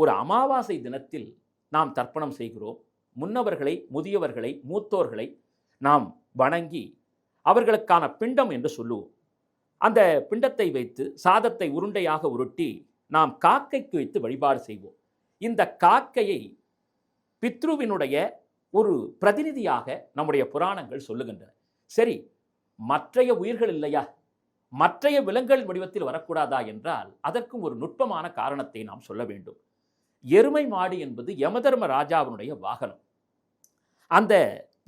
ஒரு அமாவாசை தினத்தில் நாம் தர்ப்பணம் செய்கிறோம். முன்னவர்களை முதியவர்களை மூத்தோர்களை நாம் வணங்கி அவர்களுக்கான பிண்டம் என்று சொல்லுவோம். அந்த பிண்டத்தை வைத்து சாதத்தை உருண்டையாக உருட்டி நாம் காக்கைக்கு வைத்து வழிபாடு செய்வோம். இந்த காக்கையை பித்ருவினுடைய ஒரு பிரதிநிதியாக நம்முடைய புராணங்கள் சொல்லுகின்றன. சரி மற்றைய உயிர்கள் இல்லையா? மற்றைய விலங்குகள் வடிவத்தில் வரக்கூடாதா என்றால் அதற்கும் ஒரு நுட்பமான காரணத்தை நாம் சொல்ல வேண்டும். எருமை மாடு என்பது யமதர்ம ராஜாவினுடைய வாகனம். அந்த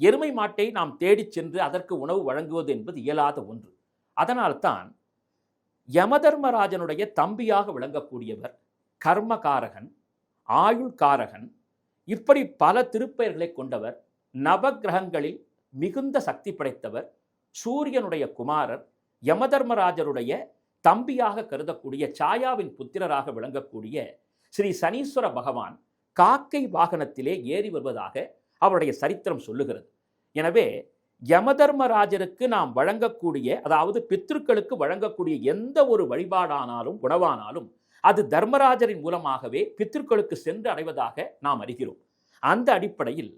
எருமை மாட்டை நாம் தேடிச் சென்று அதற்கு உணவு வழங்குவது என்பது இயலாத ஒன்று. அதனால்தான் யமதர்மராஜனுடைய தம்பியாக விளங்கக்கூடியவர் கர்மகாரகன் ஆயுள்காரகன் இப்படி பல திருப்பெயர்களை கொண்டவர் நவக்கிரகங்களில் மிகுந்த சக்தி படைத்தவர் சூரியனுடைய குமாரர் யமதர்மராஜருடைய தம்பியாக கருதக்கூடிய சாயாவின் புத்திரராக விளங்கக்கூடிய ஸ்ரீ சனீஸ்வர பகவான் காக்கை வாகனத்திலே ஏறி வருவதாக அவருடைய சரித்திரம் சொல்லுகிறது. எனவே யமதர்மராஜருக்கு நாம் வழங்கக்கூடிய அதாவது பித்ருக்களுக்கு வழங்கக்கூடிய எந்த ஒரு வழிபாடானாலும் உணவானாலும் அது தர்மராஜரின் மூலமாகவே பித்ருக்களுக்கு சென்று அடைவதாக நாம் அறிகிறோம். அந்த அடிப்படையில்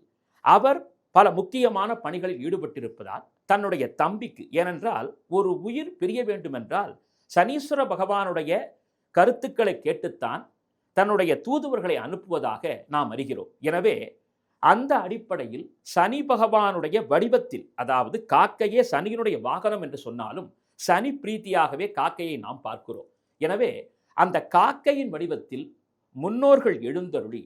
அவர் பல முக்கியமான பணிகளில் ஈடுபட்டிருப்பதால் தன்னுடைய தம்பிக்கு ஏனென்றால் ஒரு உயிர் பிரிய வேண்டுமென்றால் சனீஸ்வர பகவானுடைய கருத்துக்களை கேட்டுத்தான் தன்னுடைய தூதுவர்களை அனுப்புவதாக நாம் அறிகிறோம். எனவே அந்த அடிப்படையில் சனி பகவானுடைய வடிவத்தில் அதாவது காக்கையே சனியினுடைய வாகனம் என்று சொன்னாலும் சனி பிரீத்தியாகவே காக்கையை நாம் பார்க்கிறோம். எனவே அந்த காக்கையின் வடிவத்தில் முன்னோர்கள் எழுந்தருளி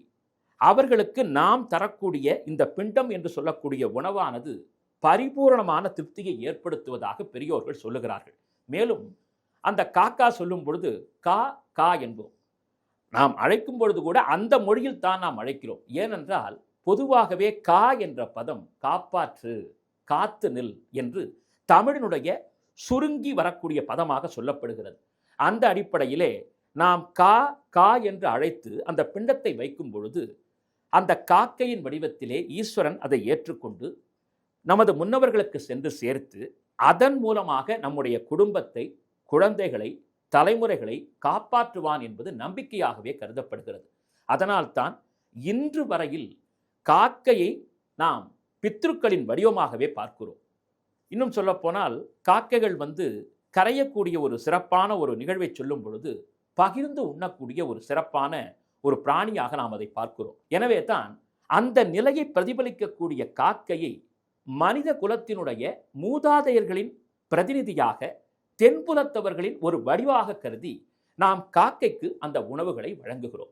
அவர்களுக்கு நாம் தரக்கூடிய இந்த பிண்டம் என்று சொல்லக்கூடிய உணவானது பரிபூரணமான திருப்தியை ஏற்படுத்துவதாக பெரியோர்கள் சொல்லுகிறார்கள். மேலும் அந்த காக்கா சொல்லும் பொழுது கா கா என்போம். நாம் அழைக்கும் பொழுது கூட அந்த மொழியில் தான் நாம் அழைக்கிறோம். ஏனென்றால் பொதுவாகவே கா என்ற பதம் காப்பாற்று காத்து நில் என்று தமிழினுடைய சுருங்கி வரக்கூடிய பதமாக சொல்லப்படுகிறது. அந்த அடிப்படையிலே நாம் கா கா என்று அழைத்து அந்த பிண்டத்தை வைக்கும் பொழுது அந்த காக்கையின் வடிவத்திலே ஈஸ்வரன் அதை ஏற்றுக்கொண்டு நமது முன்னவர்களுக்கு சென்று சேர்த்து அதன் மூலமாக நம்முடைய குடும்பத்தை குழந்தைகளை தலைமுறைகளை காப்பாற்றுவான் என்பது நம்பிக்கையாகவே கருதப்படுகிறது. அதனால்தான் இன்று வரையில் காக்கையை நாம் பித்ருக்களின் வடிவமாகவே பார்க்கிறோம். இன்னும் சொல்லப்போனால் காக்கைகள் வந்து கரையக்கூடிய ஒரு சிறப்பான ஒரு நிகழ்வை சொல்லும் பொழுது பகிர்ந்து உண்ணக்கூடிய ஒரு சிறப்பான ஒரு பிராணியாக நாம் அதை பார்க்கிறோம். எனவே தான் அந்த நிலையை பிரதிபலிக்கக்கூடிய காக்கையை மனித குலத்தினுடைய மூதாதையர்களின் பிரதிநிதியாக தென்புலத்தவர்களின் ஒரு வடிவாக கருதி நாம் காக்கைக்கு அந்த உணவுகளை வழங்குகிறோம்.